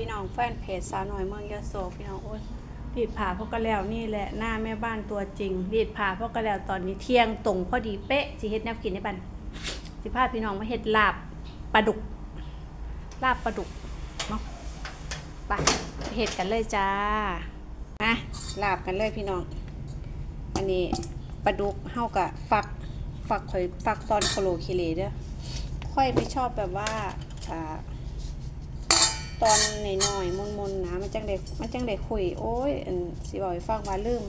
พี่น้องแฟนเพจสาวน้อยเมืองยะโสพี่น้องโอ้ยรีดผ่าพวกกระแล้วนี่แหละหน้าแม่บ้านตัวจริงรีดผ่าพวกกระแล้วตอนนี้เที่ยงตรงพอดีเป๊ะสิเฮ็ดแนวกินให้บันสิพาพี่น้องมาเฮ็ดลาบปลาดุก ลาบปลาดุกเนาะไปเฮ็ดกันเลยจ้ามาลาบกันเลยพี่น้อง อันนี้ปลาดุกเฮากะฟักฟักข่อยฟักตอนโคโลคิเลเด้อค่อยไม่ชอบแบบว่าอ่า ตอนหน่อยๆมนๆนะมันจังได้มันจังได้คุยโอ้ยสิบอกให้ฟังว่าลืม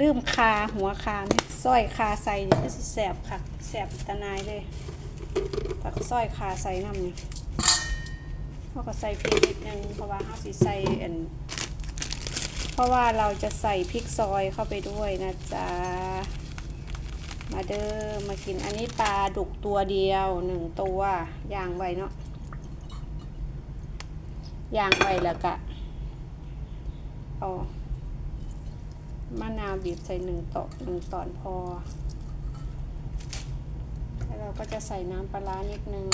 ลืมคาหัวคาสร้อยคาใส่นี่ก็สิแสบค่ะแสบตะนายเลยถ้าสร้อยคาใส่น้ำนี่เขาก็ใส่พริกนิดนึงเพราะว่าเขาสิใส่อันเพราะว่าเราจะใส่พริกซอยเข้าไปด้วยนะจ๊ะมาเด้อมากินอันนี้ปลาดุกตัวเดียวหนึ่งตัวย่างไว้เนาะ ย่างไว้แล้วก็เอามะนาวบีบใส่หนึ่งตอกหนึ่งตอนพอ แล้วเราก็จะใส่น้ำปลาร้านิดนึง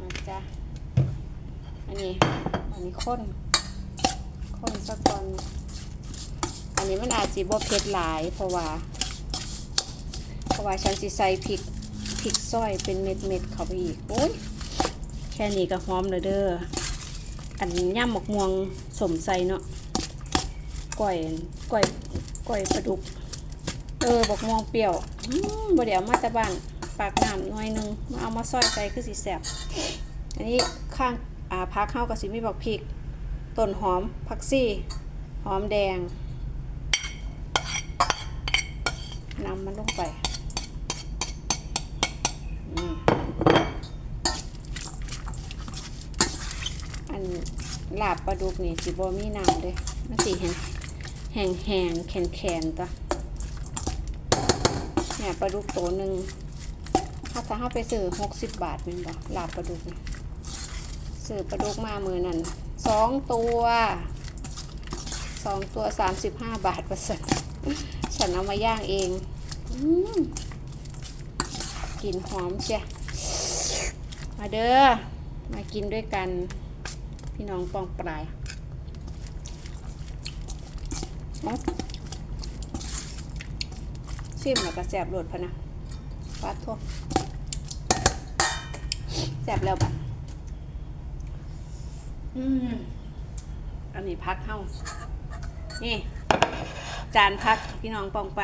นะจ๊ะอันนี้ อันนี้ข้น ข้นสักก่อน อันนี้มันอาจจะบ่เผ็ดหลาย เพราะว่า เพราะว่าฉันสิใส่พริกพริกซอยเป็นเม็ดเม็ดๆเข้าไปอีก โอ้ย แค่นี้ก็หอมเลยเด้อ อันย่ำหมกม่วงสมใส่เนาะก่อยก่อยก่อยปลาดุก เออบอกม่วงเปรี้ยวบ่เดี๋ยวมาต่บ้านปากน้ำหน่อยหนึงมาเอามาซอยใส่คือสีแสบอันนี้ข้างอ่าพักเข้ากับสิมีบักพริกต้นหอมผักซี่หอมแดงนำมันลงไปอืม อันลาบปลาดุกนี่สิบ่มีน้ำเด้มันสิแห้งแห้งแห้งแข็งแข็งตัวเนี่ยปลาดุกตัวหนึ่งถ้าถ้าเราไปซื้อหกสิบบาทแม่นบ่ลาบปลาดุกนี่ซื้อปลาดุกมามือนั่นสองตัวสองตัวสามสิบห้าบาทประเสริฐฉันเอามาย่างเองอกลิ่นหอมเชียมาเด้อมากินด้วยกัน พี่น้องปองปลายเอาชิมแล้วก็แสบโหลดพะนะฟาดทั่วแสบแล้วบัดอืมอันนี้พักเข้านี่ จานพักพี่น้องปองไป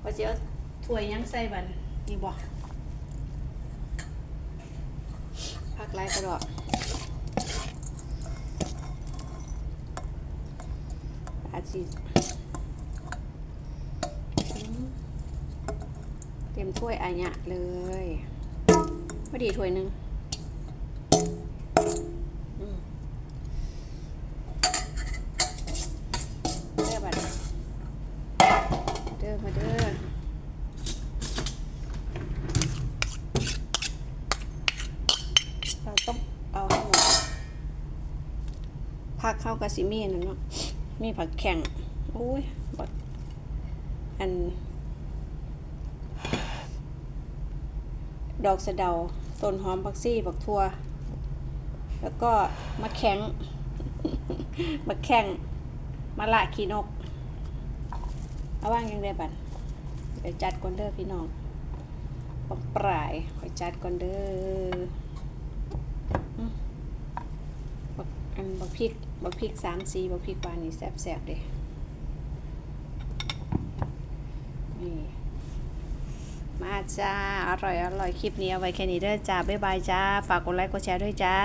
พอเจ้าถ้วยยังใส่บันนี่บอกพักไรกระดอก อาชีเต็มถ้วยอันเนี้ยเลยพอดีถ้วยหนึ่งอืมเด้อบัดเด้อมาเด้อเราต้องเอาให้หมดพักเข้ากาซิมีนั่นเนาะ มีผักแข็งโอ้ยบดอัน ดอกสะเดา ต้นหอมผักซี่ผักทั่วแล้วก็มะแข็งมะแข็งมะละขีนก เอาว่างยังได้บัดเดี๋ยวจัดก่อนเด้อพี่น้องปองปลายขอยจัดก่อนเด้อมบัก อันบักพริกบักพริกสามสีบักพริกหวานนี่แซ่บๆเด้นี่มาจ้า อร่อยอร่อยคลิปนี้เอาไว้แค่นี้เด้อจ้า บ๊ายบายจ้า ฝากกดไลค์กดแชร์ด้วยจ้า